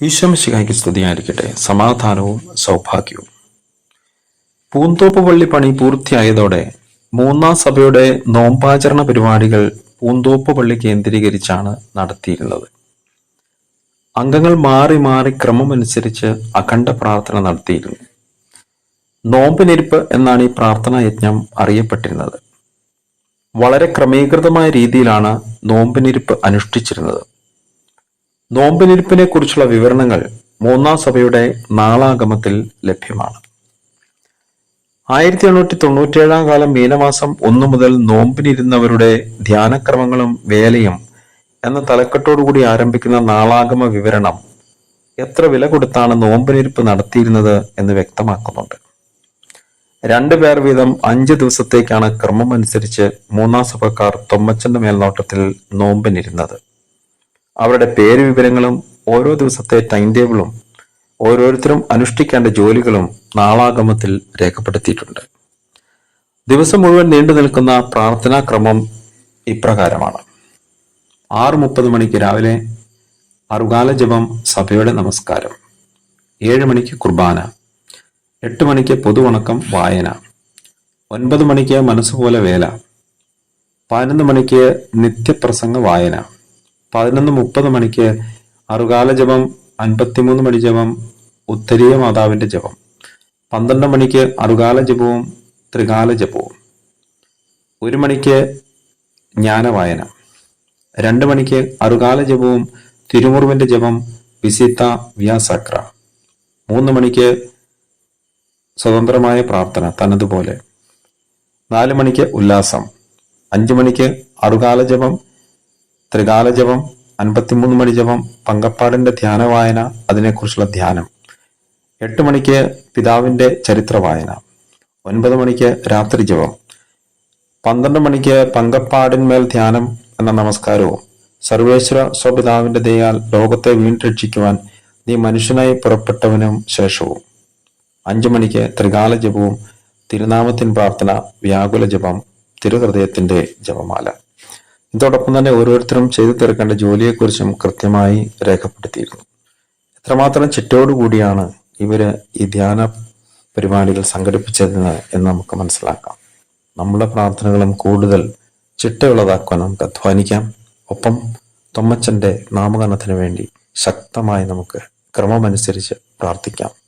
ഈശ്വമിശിഹായ്ക്ക് സ്തുതിയായിരിക്കട്ടെ. സമാധാനവും സൗഭാഗ്യവും. പൂന്തോപ്പ് പള്ളി പണി പൂർത്തിയായതോടെ മൂന്നാം സഭയുടെ നോമ്പാചരണ പരിപാടികൾ പൂന്തോപ്പ് പള്ളി കേന്ദ്രീകരിച്ചാണ് നടത്തിയിരുന്നത്. അംഗങ്ങൾ മാറി മാറി ക്രമമനുസരിച്ച് അഖണ്ഡ പ്രാർത്ഥന നടത്തിയിരുന്നു. നോമ്പിനിരിപ്പ് എന്നാണ് ഈ പ്രാർത്ഥനാ യജ്ഞം അറിയപ്പെട്ടിരുന്നത്. വളരെ ക്രമീകൃതമായ രീതിയിലാണ് നോമ്പിനിരിപ്പ് അനുഷ്ഠിച്ചിരുന്നത്. നോമ്പിനിരിപ്പിനെ കുറിച്ചുള്ള വിവരണങ്ങൾ മൂന്നാം സഭയുടെ നാളാഗമത്തിൽ ലഭ്യമാണ്. ആയിരത്തി എണ്ണൂറ്റി തൊണ്ണൂറ്റിയേഴാം കാലം മീനമാസം ഒന്നു മുതൽ നോമ്പിനിരുന്നവരുടെ ധ്യാനക്രമങ്ങളും വേലയും എന്ന തലക്കെട്ടോടുകൂടി ആരംഭിക്കുന്ന നാളാഗമ വിവരണം എത്ര വില കൊടുത്താണ് നോമ്പിനിരിപ്പ് നടത്തിയിരുന്നത് എന്ന് വ്യക്തമാക്കുന്നുണ്ട്. രണ്ടു പേർ വീതം അഞ്ച് ദിവസത്തേക്കാണ് ക്രമം അനുസരിച്ച് മൂന്നാം സഭക്കാർ തൊമ്മച്ചന്റെ മേൽനോട്ടത്തിൽ നോമ്പിനിരുന്നത്. അവരുടെ പേര് വിവരങ്ങളും ഓരോ ദിവസത്തെ ടൈം ടേബിളും ഓരോരുത്തരും അനുഷ്ഠിക്കേണ്ട ജോലികളും നാളാഗമത്തിൽ രേഖപ്പെടുത്തിയിട്ടുണ്ട്. ദിവസം മുഴുവൻ നീണ്ടു നിൽക്കുന്ന പ്രാർത്ഥനാക്രമം ഇപ്രകാരമാണ്. ആറ് മുപ്പത് മണിക്ക് രാവിലെ അറുകാല ജപം സഭയുടെ നമസ്കാരം. ഏഴ് മണിക്ക് കുർബാന. എട്ട് മണിക്ക് പൊതുവണക്കം വായന. ഒൻപത് മണിക്ക് മനസ്സുപോലെ വേല. പതിനൊന്ന് മണിക്ക് നിത്യപ്രസംഗ വായന. പതിനൊന്ന് മുപ്പത് മണിക്ക് അറുകാല ജപം അൻപത്തിമൂന്ന് മണി ജപം ഉത്തരീയ മാതാവിന്റെ ജപം. പന്ത്രണ്ട് മണിക്ക് അറുകാല ജപവും ത്രികാല ജപവും. ഒരു മണിക്ക് ജ്ഞാനവായന. രണ്ട് മണിക്ക് അറുകാല ജപവും തിരുമുറിവിന്റെ ജപം വിസിത്ത വ്യാസക്ര. മൂന്ന് മണിക്ക് സ്വതന്ത്രമായ പ്രാർത്ഥന തനതുപോലെ. നാല് മണിക്ക് ഉല്ലാസം. അഞ്ചു മണിക്ക് അറുകാല ജപം ത്രികാല ജപം അൻപത്തിമൂന്ന് മണി ജപം പങ്കപ്പാടിന്റെ ധ്യാന വായന അതിനെക്കുറിച്ചുള്ള ധ്യാനം. എട്ട് മണിക്ക് പിതാവിന്റെ ചരിത്ര വായന ഒൻപത് മണിക്ക് രാത്രി ജപം. പന്ത്രണ്ട് മണിക്ക് പങ്കപ്പാടിന്മേൽ ധ്യാനം എന്ന നമസ്കാരവും. സർവേശ്വര സ്വപിതാവിന്റെ ദയാൽ ലോകത്തെ വീണ്ടെരക്ഷിക്കുവാൻ നീ മനുഷ്യനായി പുറപ്പെട്ടവനും ശേഷവും. അഞ്ചു മണിക്ക് ത്രികാല ജപവും തിരുനാമത്തിൻ പ്രാർത്ഥന വ്യാകുല ജപം തിരുഹൃദയത്തിന്റെ ജപമാല. ഇതോടൊപ്പം തന്നെ ഓരോരുത്തരും ചെയ്തു തീർക്കേണ്ട ജോലിയെക്കുറിച്ചും കൃത്യമായി രേഖപ്പെടുത്തിയിരുന്നു. എത്രമാത്രം ചിട്ടയോടുകൂടിയാണ് ഇവർ ഈ ധ്യാന പരിപാടികൾ സംഘടിപ്പിച്ചതെന്ന് എന്ന് നമുക്ക് മനസ്സിലാക്കാം. നമ്മുടെ പ്രാർത്ഥനകളും കൂടുതൽ ചിട്ടയുള്ളതാക്കുവാൻ നമുക്ക് അധ്വാനിക്കാം. ഒപ്പം തൊമ്മച്ചന്റെ നാമകരണത്തിന് വേണ്ടി ശക്തമായി നമുക്ക് ക്രമമനുസരിച്ച് പ്രാർത്ഥിക്കാം.